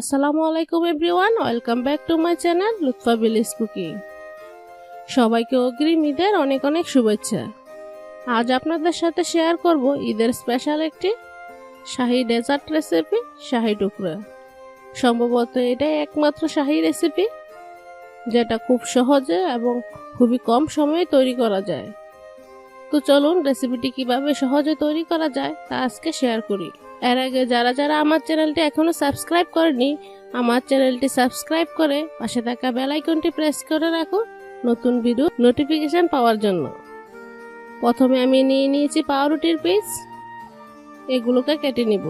আসসালামু আলাইকুম everyone, welcome back to my channel Lutfa বিলিস cooking. সবাইকে অগ্রিম ঈদের অনেক অনেক শুভেচ্ছা। আজ আপনাদের সাথে শেয়ার করব ঈদের স্পেশাল একটি শাহি ডেজার্ট রেসিপি, শাহি টুকরা। সম্ভবত এটাই একমাত্র শাহি রেসিপি, যেটা খুব সহজে এবং খুবই কম সময়ে তৈরি করা যায়। তো চলুন রেসিপিটি কীভাবে সহজে তৈরি করা যায় তা আজকে শেয়ার করি। এর আগে যারা যারা আমার চ্যানেলটি এখনও সাবস্ক্রাইব করেনি, আমার চ্যানেলটি সাবস্ক্রাইব করে পাশে থাকা বেল আইকনটি প্রেস করে রাখুন নতুন ভিডিও নোটিফিকেশন পাওয়ার জন্য। প্রথমে আমি নিয়ে নিয়েছি পাউরুটির পিস এগুলোকে কেটে নিব।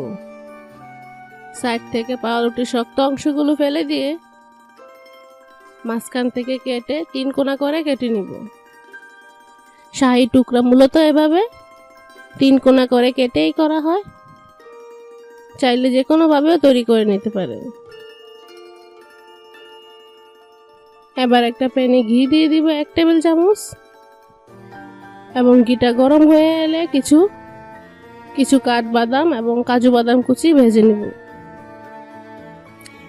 সাইড থেকে পাউরুটির শক্ত অংশগুলো ফেলে দিয়ে মাঝখান থেকে কেটে তিন কোনা করে কেটে নিব। শাহি টুকরা মূলত এভাবে তিন কোনা করে কেটেই করা হয়। চাইলে যে কোনোভাবেও তৈরি করে নিতে পারেন এবার একটা প্যানে ঘি দিয়ে দিব এক টেবিল চামচ। এবং ঘিটা গরম হয়ে এলে কিছু কিছু কাঠ বাদাম এবং কাজু বাদাম কুচি ভেজে নিব।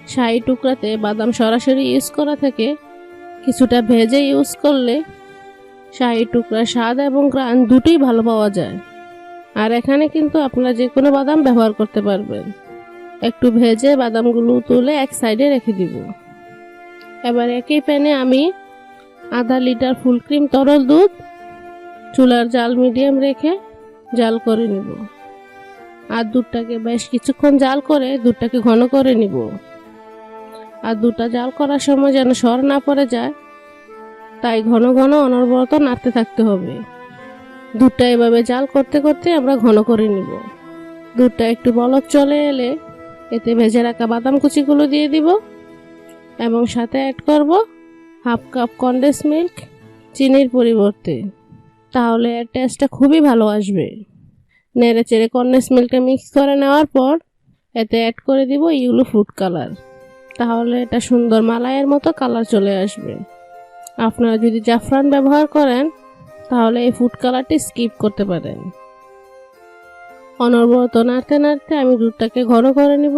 শাহি টুকরাতে বাদাম সরাসরি ইউজ করা থেকে কিছুটা ভেজে ইউজ করলে শাহি টুকরা স্বাদ এবং গ্রান দুটোই ভালো পাওয়া যায়। আর এখানে কিন্তু আপনারা যে কোনো বাদাম ব্যবহার করতে পারবেন। একটু ভেজে বাদামগুলো তুলে এক সাইডে রেখে দিব। এবার একই প্যানে আমি আধা লিটার ফুল ক্রিম তরল দুধ, চুলার জাল মিডিয়াম রেখে জাল করে নিব। আর দুধটাকে বেশ কিছুক্ষণ জাল করে দুধটাকে ঘন করে নিব। আর দুধটা জাল করার সময় যেন সর না পড়ে যায়, তাই ঘন ঘন অনবরত নাড়তে থাকতে হবে। দুধটা এভাবে জাল করতে করতে আমরা ঘন করে নিব। দুধটা একটু বলক চলে এলে এতে ভেজে রাখা বাদাম কুচিগুলো দিয়ে দিব এবং সাথে অ্যাড করব হাফ কাপ কন্ডেন্স মিল্ক চিনির পরিবর্তে। তাহলে এর টেস্টটা খুবই ভালো আসবে। নেড়ে চেড়ে কন্ডেন্স মিল্কটা মিক্স করে নেওয়ার পর এতে অ্যাড করে দিব ইউলো ফুড কালার তাহলে এটা সুন্দর মালাইয়ের মতো কালার চলে আসবে। আপনারা যদি জাফরান ব্যবহার করেন তাহলে এই ফুড কালারটি স্কিপ করতে পারেন। অনবরত নাড়তে নাড়তে আমি দুধটাকে ঘন করে নিব।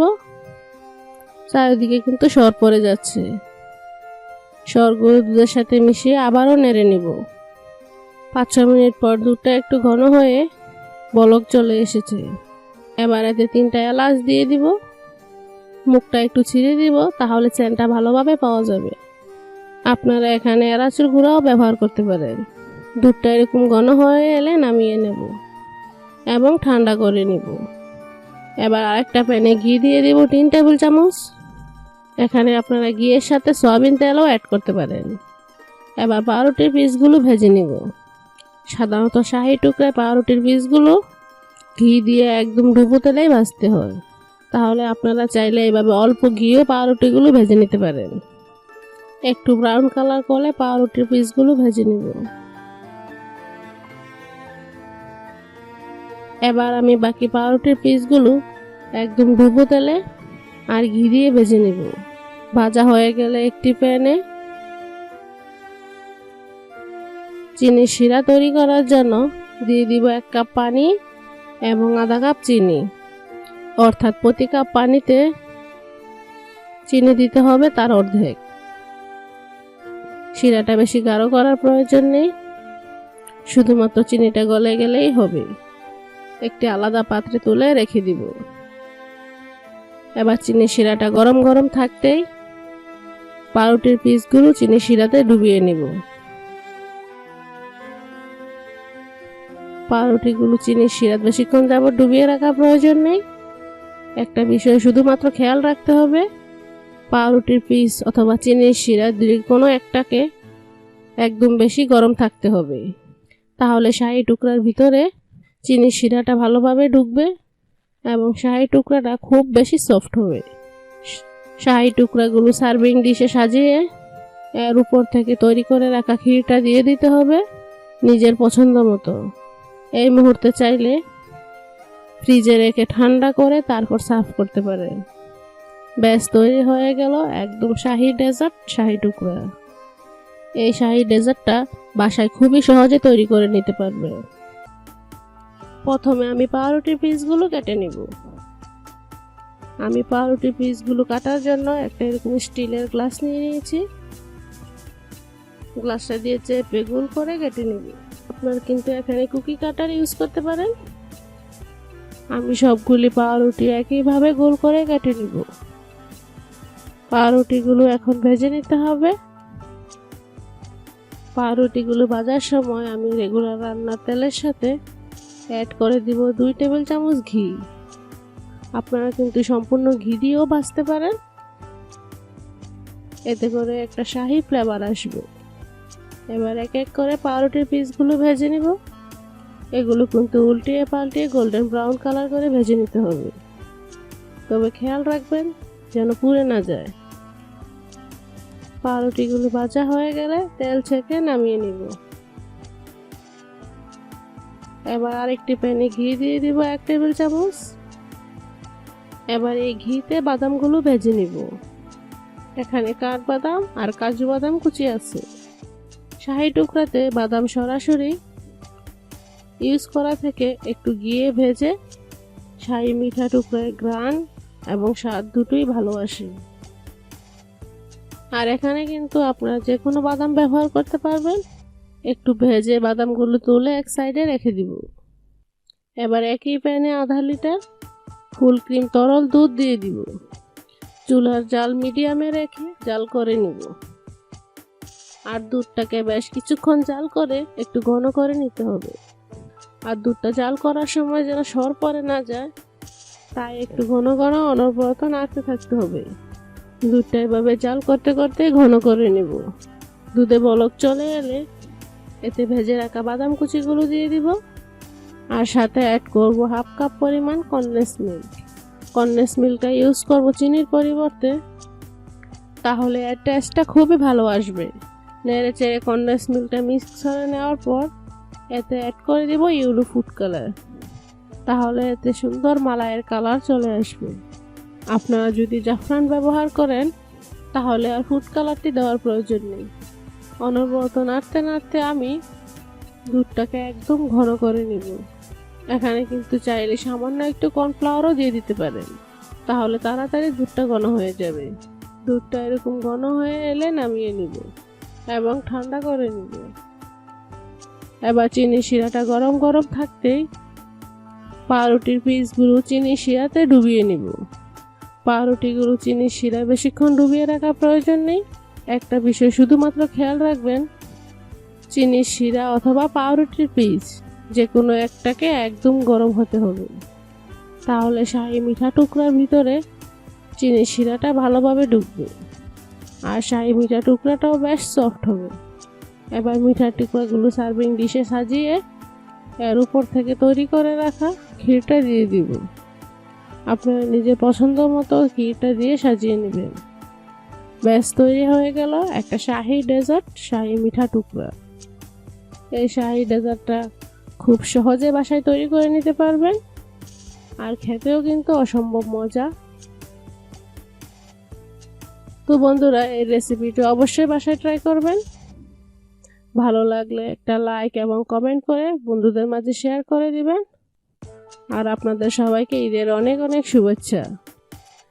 চারিদিকে কিন্তু সর পড়ে যাচ্ছে। সর সরগুলো দুধের সাথে মিশিয়ে আবারও নেড়ে নিব। পাঁচ ছ মিনিট পর দুধটা একটু ঘন হয়ে বলক চলে এসেছে। এবার এতে তিনটা এলাচ দিয়ে দিব। মুখটা একটু ছিঁড়ে দিব, তাহলে চেনটা ভালোভাবে পাওয়া যাবে। আপনারা এখানে এলাচের গুঁড়াও ব্যবহার করতে পারেন। দুধটা এরকম ঘন হয়ে এলে নামিয়ে নেব এবং ঠান্ডা করে নিব। এবার আরেকটা প্যানে ঘি দিয়ে দিব তিন টেবিল চামচ। এখানে আপনারা ঘিয়ের সাথে সয়াবিন তেলও অ্যাড করতে পারেন। এবার পাউরুটির পিসগুলো ভেজে নিব। সাধারণত শাহি টুকরায় পাউরুটির পিসগুলো ঘি দিয়ে একদম ডুবো তেলেই ভাজতে হয়। তাহলে আপনারা চাইলে এভাবে অল্প ঘিও পাউরুটিগুলো ভেজে নিতে পারেন। একটু ব্রাউন কালার করলে পাউরুটির পিসগুলো ভেজে নিব। এবার আমি বাকি পাউরুটির পিসগুলো একদম ডুবো তেলে আর ঘি দিয়ে ভেজে নেব। ভাজা হয়ে গেলে একটি প্যানে চিনি শিরা তৈরি করার জন্য দিয়ে দিব এক কাপ পানি এবং আধা কাপ চিনি। অর্থাৎ প্রতি কাপ পানিতে চিনি দিতে হবে তার অর্ধেক। শিরাটা বেশি গাঢ় করার প্রয়োজন নেই। শুধুমাত্র চিনিটা গলে গেলেই হবে। একটি আলাদা পাত্রে তুলে রেখে দিব। এবার চিনি শিরাটা গরম গরম থাকতেই পাউরুটির পিসগুলো চিনি শিরাতে ডুবিয়ে নিব। পাউরুটিগুলো চিনি শিরাত বেশিক্ষণ যাব ডুবিয়ে রাখার প্রয়োজন নেই। একটা বিষয় শুধুমাত্র খেয়াল রাখতে হবে, পাউরুটির পিস অথবা চিনির শিরা দুই কোনো একটাকে একদম বেশি গরম থাকতে হবে। তাহলে শাহি টুকরার ভিতরে চিনির শিরাটা ভালোভাবে ঢুকবে এবং শাহি টুকরাটা খুব বেশি সফট হবে। শাহি টুকরাগুলো সার্ভিং ডিশে সাজিয়ে এর উপর থেকে তৈরি করে রাখা ক্ষীরটা দিয়ে দিতে হবে নিজের পছন্দ মতো। এই মুহূর্তে চাইলে ফ্রিজে রেখে ঠান্ডা করে তারপর সার্ভ করতে পারেন। ব্যাস, তৈরি হয়ে গেল একদম শাহি ডেজার্ট শাহি টুকরা। এই শাহি ডেজার্টটা বাসায় খুবই সহজে তৈরি করে নিতে পারবে। প্রথমে আমি পাউরুটির পিসগুলো কেটে নিব। আমি পাউরুটি পিসগুলো কাটার জন্য একটা এরকম স্টিলের গ্লাস নিয়ে নিয়েছি। গ্লাসটা দিয়ে চেপে গোল করে কেটে নিবি। আপনার কিন্তু এখানে কুকি কাটার ইউজ করতে পারেন। আমি সবগুলি পাউরুটি একইভাবে গোল করে কেটে নিব। পাউরুটিগুলো এখন ভেজে নিতে হবে। পাউরুটিগুলো ভাজার সময় আমি রেগুলার রান্নার তেলের সাথে অ্যাড করে দিব দুই টেবিল চামচ ঘি। আপনারা কিন্তু সম্পূর্ণ ঘি দিয়েও বাঁচতে পারেন। এতে করে একটা শাহি ফ্লেভার আসবে। এবার এক এক করে পাউরুটির পিসগুলো ভেজে নিব। এগুলো কিন্তু উল্টিয়ে পাল্টিয়ে গোল্ডেন ব্রাউন কালার করে ভেজে নিতে হবে। তবে খেয়াল রাখবেন যেন পুড়ে না যায়। পাউরুটিগুলো ভাজা হয়ে গেলে তেল ছেঁকে নামিয়ে নিব। এবার আরেকটি প্যানে ঘি দিয়ে দিব এক টেবিল চামচ। এবার এই ঘিতে বাদামগুলো ভেজে নিব। এখানে কাঠবাদাম আর কাজু বাদাম কুচি আছে। শাহি টুকরাতে বাদাম সরাসরি ইউজ করা থেকে একটু গিয়ে ভেজে শাহি মিঠা টুকরায় গ্রান এবং স্বাদ দুটোই ভালো আসে। আর এখানে কিন্তু আপনারা যে কোনো বাদাম ব্যবহার করতে পারবেন। একটু ভেজে বাদামগুলো তুলে এক সাইডে রেখে দিব। এবার একই প্যানে আধা লিটার ফুল ক্রিম তরল দুধ দিয়ে দিব। চুলার জাল মিডিয়ামে রেখে জাল করে নিব। আর দুধটাকে বেশ কিছুক্ষণ জাল করে একটু ঘন করে নিতে হবে। আর দুধটা জাল করার সময় যেন সর পরে না যায়, তাই একটু ঘন ঘন অনবরত নাড়তে থাকতে হবে। দুধটা এভাবে জাল করতে করতে ঘন করে নেব। দুধে বলক চলে এলে এতে ভেজে রাখা বাদাম কুচিগুলো দিয়ে দিব। আর সাথে অ্যাড করব হাফ কাপ পরিমাণ কনডেন্স মিল্ক কনডেন্স মিল্কটা ইউজ করব চিনির পরিবর্তে। তাহলে এর টেস্টটা খুবই ভালো আসবে। নেড়ে চেড়ে কনডেন্স মিল্কটা মিক্স করে নেওয়ার পর এতে অ্যাড করে দিব ইউলো ফুড কালার তাহলে এতে সুন্দর মালাইয়ের কালার চলে আসবে। আপনারা যদি জাফরান ব্যবহার করেন, তাহলে আর ফুড কালারটি দেওয়ার প্রয়োজন নেই। অনবরত নাড়তে নাড়তে আমি দুধটাকে একদম ঘন করে নিব। এখানে কিন্তু চাইলে সামান্য একটু কর্নফ্লাওয়ারও দিয়ে দিতে পারেন। তাহলে তাড়াতাড়ি দুধটা ঘন হয়ে যাবে। দুধটা এরকম ঘন হয়ে এলে নামিয়ে নিব এবং ঠান্ডা করে নিব। এবার চিনি শিরাটা গরম গরম থাকতেই পাউরুটির পিসগুলো চিনি শিরাতে ডুবিয়ে নিব। পাউরুটিগুলো চিনি শিরা বেশিক্ষণ ডুবিয়ে রাখার প্রয়োজন নেই। একটা বিষয় শুধুমাত্র খেয়াল রাখবেন চিনির শিরা অথবা পাউরুটির পিস যে কোনো একটাকে একদম গরম হতে হবে। তাহলে শাহি মিঠা টুকরার ভিতরে চিনির শিরাটা ভালোভাবে ডুববে। আর শাহি মিঠা টুকরাটাও বেশ সফট হবে। এবার মিঠার টুকরাগুলো সার্ভিং ডিশে সাজিয়ে এর উপর থেকে তৈরি করে রাখা ক্ষীরটা দিয়ে দিব আপনারা নিজের পছন্দ মতো ক্ষীরটা দিয়ে সাজিয়ে নেবেন। ব্যাস তৈরি হয়ে গেল, একটা শাহি ডেজার্ট, শাহি মিঠা টুকরা। এই শাহি ডেজার্টটা খুব সহজে বাসায় তৈরি করে নিতে পারবেন, আর খেতেও কিন্তু অসম্ভব মজা। তো বন্ধুরা, এই রেসিপিটি অবশ্যই বাসায় ট্রাই করবেন। ভালো লাগলে একটা লাইক এবং কমেন্ট করে বন্ধুদের মাঝে শেয়ার করে দিবেন। আর আপনাদের সবাইকে ঈদের অনেক অনেক শুভেচ্ছা।